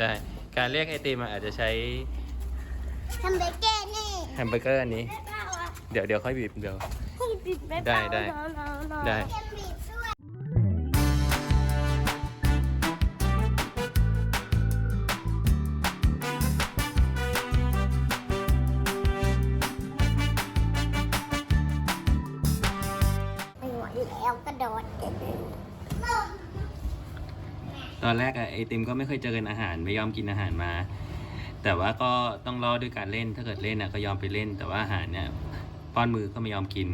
ได้การเรียกไอติมอะอาจจะใช้ทำเบเก้นี่แฮมเบอร์เกอร์อันนี้ไม่เปล่าอะเดี๋ยวเดี๋ยวค่อยบีบเดี๋ยวให้ปิดไม่ได้เปล่าได้เนาะเนาะเนาะได้จะบีบด้ ตอนแรกอะไอติมก็ไม่เคยเจอกันอาหารไม่ยอมกินอาหารมา แต่ว่าก็ต้องรอด้วยการเล่นถ้าเกิดเล่นอะก็ยอมไปเล่น แต่ว่าอาหารเนี่ยป้อนมือก็ไม่ยอมกิน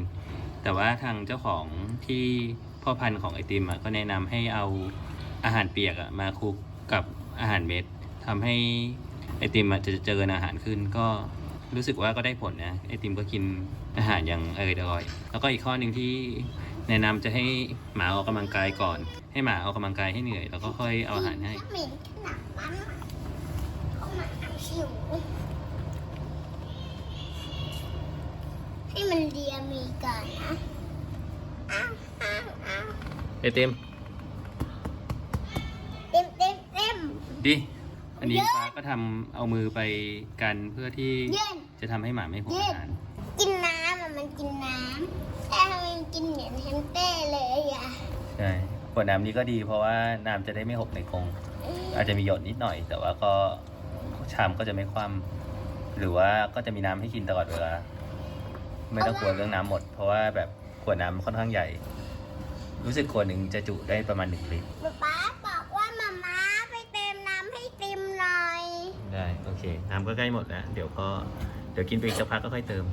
แต่ว่าทางเจ้าของที่พ่อพันธุ์ของไอติมอะก็แนะนำให้เอาอาหารเปียกอะมาคลุกกับอาหารเม็ดทำให้ไอติมอะจะเจริญอาหารขึ้นก็รู้สึกว่าก็ได้ผลนะไอติมก็กินอาหารอย่างอริดอยแล้วก็อีกข้อหนึ่งที่แนะนำจะให้หมาออกกำลังกายก่อน ให้หมาออกกำลังกายให้เหนื่อย แล้วก็ค่อยเอาอาหารให้เหม็นขนาดนั้นอะเขามาเอาชิวให้มันเรียมีก่อนนะอ้าวอ้าวอ้าวไอติมเต็มเต็มเต็มดิอันนี้ป้าก็ทำเอามือไปกันเพื่อที่เย็น จะทำให้หมาไม่หวงอาหารกินน้ำอะมันกินน้ำแต่ทำไมมันกินเหมือนแฮมสเต้เลยอะใช่ ขวดน้ำนี้ก็ดีเพราะว่าน้ำจะได้ไม่หกในกรงอาจจะมีหยดนิดหน่อย แต่ว่าก็ชามก็จะไม่คว่ำหรือว่าก็จะมีน้ำให้กินตลอดเวลาไม่ต้องกลัวเรื่องน้ำหมด เพราะว่าแบบขวดน้ำค่อนข้างใหญ่ รู้สึกขวดหนึ่งจะจุได้ประมาณหนึ่งลิตรป๊าป๊าบอกว่ามาม่าไปเติมน้ำให้ติมหน่อย ได้โอเค น้ำก็ใกล้หมดแล้ว เดี๋ยวก็เดี๋ยวกินไปอีกสักพักก็ค่อยเติม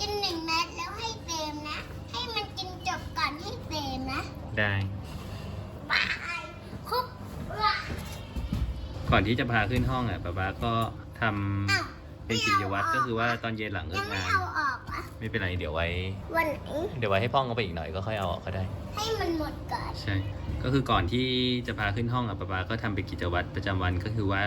กินหนึ่งเม็ดแล้วให้เติมนะ ให้มันกินจบก่อนให้เติมนะ ได้บายคุบละก่อนที่จะพาขึ้นห้องอะป๊าป๊าก็ทำอ้าวเป็นกิจวัตรก็คือว่าตอนเย็นหลังเลิยักงไม่งานเอาออกอะ ไม่เป็นไรเดี๋ยวไว้ วันไหนเดี๋ยวไว้ให้พ่องเอาไปอีกหน่อยก็ค่อยเอาออกก็ได้ ให้มันหมดก่อนใช่ ก็คือก่อนที่จะพาขึ้นห้องอะป๊าป๊าก็ทำเป็นกิจวัตรประจำวันก็คือว่า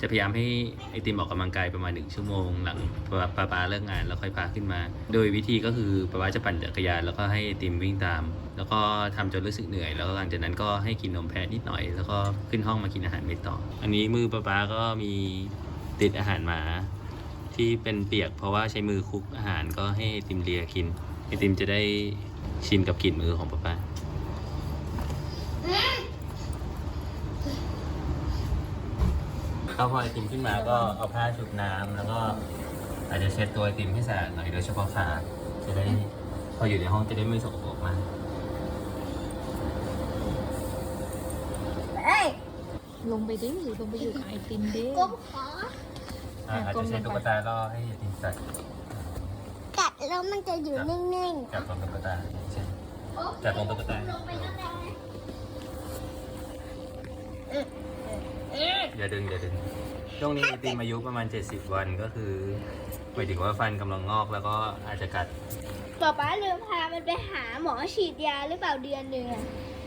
จะพยายามให้ไอติมออกกำลังกายประมาณหนึ่งชั่วโมง หลังป๊าป๊าป๊าเลิกงานแล้วค่อยพาขึ้นมา โดยวิธีก็คือป๊าป๊าจะปั่นจักรยานแล้วก็ให้ไอติมวิ่งตาม แล้วก็ทำจนรู้สึกเหนื่อย แล้วก็หลังจากนั้นก็ให้กินนมแพะนิดหน่อย แล้วก็ขึ้นห้องมากินอาหารเม็ดต่อ อันนี้มือป๊าป๊าก็มีติดอาหารหมา ที่เป็นเปียกเพราะว่าใช้มือคลุกอาหารก็ให้ไอติมเลียกินไอติมจะได้ชินกับกลิ่นมือของป๊าป๊าอืมก็พอไอติมขึ้นมาก็เอาผ้าชุบน้ำแล้วก็อาจจะเช็ดตัวไอติมให้สะอาดหน่อยโดยเฉพาะขาจะได้พออยู่ในห้องจะได้ไม่สกปรกมากเอ้ยลงไปดิลงไปอยู่กับไอติมดิกุ๊บขอ อะอาจจะใช้ตุ๊กตาล่อให้ไอติมใส่กัดแล้วมันจะอยู่นิ่งจับตรงตุ๊กตาใช่ ๆจับตรงตุ๊กตา ลงไปแล้วนะอย่าดึงอย่าดึงช่วงนี้ไอติมอายุประมาณ 70 วันก็คือหมายถึงว่าฟันกำลังงอกแล้วก็อาจจะกัด ป๊าป๊าลืมพา มันไปหาหมอฉีดยาหรือเปล่าเดือนหนึ่งอะ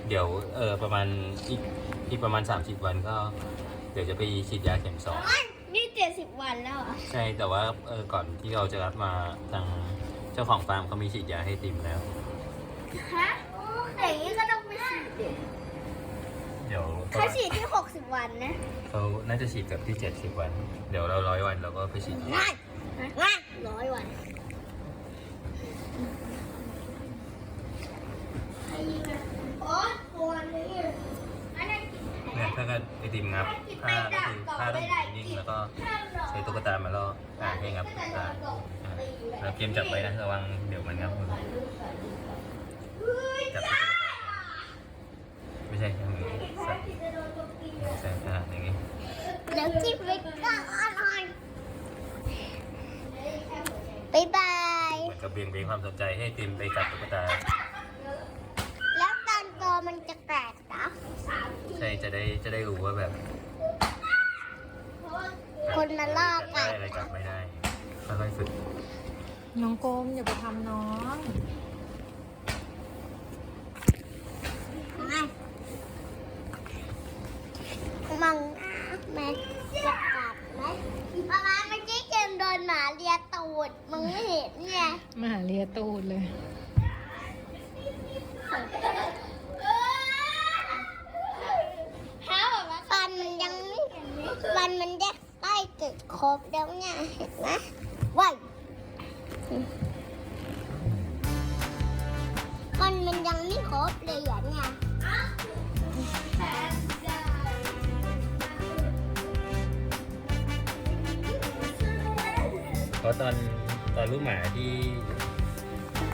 เดี๋ยวเออประมาณอีกอีกประมาณ 30 วันก็ เดี๋ยวจะไปฉีดยาเข็มสองนี่เจ็ดสิ บวันแล้วเหรอะใช่แต่ว่าเออก่อนที่เราจะรับมาทางเจ้าของฟาร์มเขามีฉีดยาให้ติมแล้ว ฮะอย่างนี้ก็ต้องไปฉีดดิเดี๋ยวเขาฉีดที่หกสิบวันนะเขาน่าจะฉีดกับที่70วัน เดี๋ยวเราร้อยวันเราก็ไปฉีดง่ายง่ายร้อยวันโอ๊ยปวดเลยอันนั้นกิน ไหนเนี่ยถ้าเกิดไอติมงับผ้าก็คือผ้าต้องอยู่นิ่งๆแล้วก็ใช้ตุ๊กตามาล่ออ่าให้งับตุ๊กตาอ่าแล้วเกมจับไว้นะระวังเดี๋ยวมันงับมือจับที่ตุ๊กตาไม่ใช่อย่างนี้ใส่ใส่อ่าอย่างนี้แล้วจิ้มไปก็อร่อยบ๊ายบายเหมือนกับเบี่ยงเบนความสนใจให้ไอติมไปจับตุ๊กตา แล้วตอนโตมันจะแตกเหรอ ใช่จะได้จะได้รู้ว่าแบบคนมาลอกจับกัได้นอะไรจับไม่ได้ค่อยๆฝึกน้องโกมอย่าไปทำน้อง มังแม่จะกัดไหมประมาณเมื่อกี้เจมส์โดนหมาเลียตูดมึงไม่เห็นไงมาหาเลียตูดเลยเท้าแบบว่าฟันมันยัง วันมันได้ใกล้จะครบแล้วเนี่ยเห็นไหมว้ายมันมันยังไม่ครบเลยอะเนี่ยเพราะตอนตอนลูกหมาที่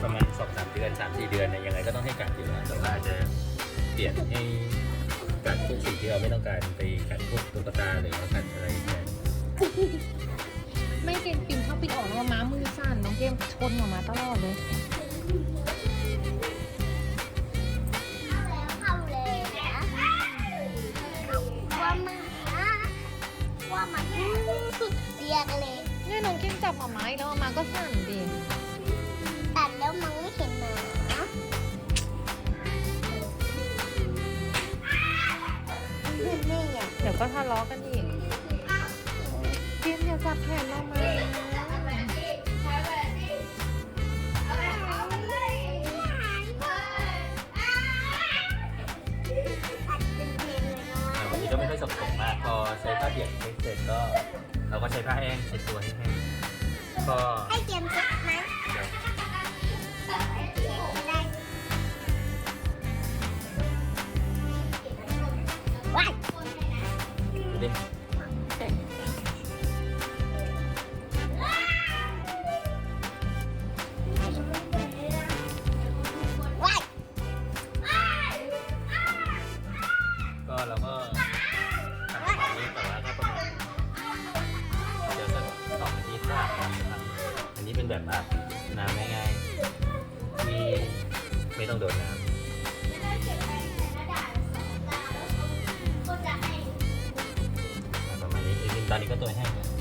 ประมาณสองสามเดือนสามสี่เดือนเนี่ยยังไงก็ต้องให้กัดอยู่นะแต่ว่าจะเปลี่ยนให้ กัดพวกสิ่งที่เราไม่ต้องการไปกัดพวกตุ๊กตาหรือว่ากัดอะไรแทนไม่เกมปิ่นเข้าปิ่นออกแล้วม้ามือสั่นน้องเกมชนกับม้าตลอดเลยเข้าเลยนะว่ามันนะว่ามันสุดเรียกเลยเนี่ยน้องเกมจับมาม้าอีกแล้วม้าก็สั่น ก็ทะเลาะกันอีกเกมอย่าจับแขนเรามาอ่าวันนี้ก็ไม่ค่อยสกปรกมาก พอใช้ผ้าเปียกเช็ดเสร็จก็ เราก็ใช้ผ้าแห้งเช็ดตัวให้แห้งก็ให้เตรียมชุ ต้องโดนน้ำประมาณนี้จริงๆตอนนี้ก็ตัวแห้งแล้ว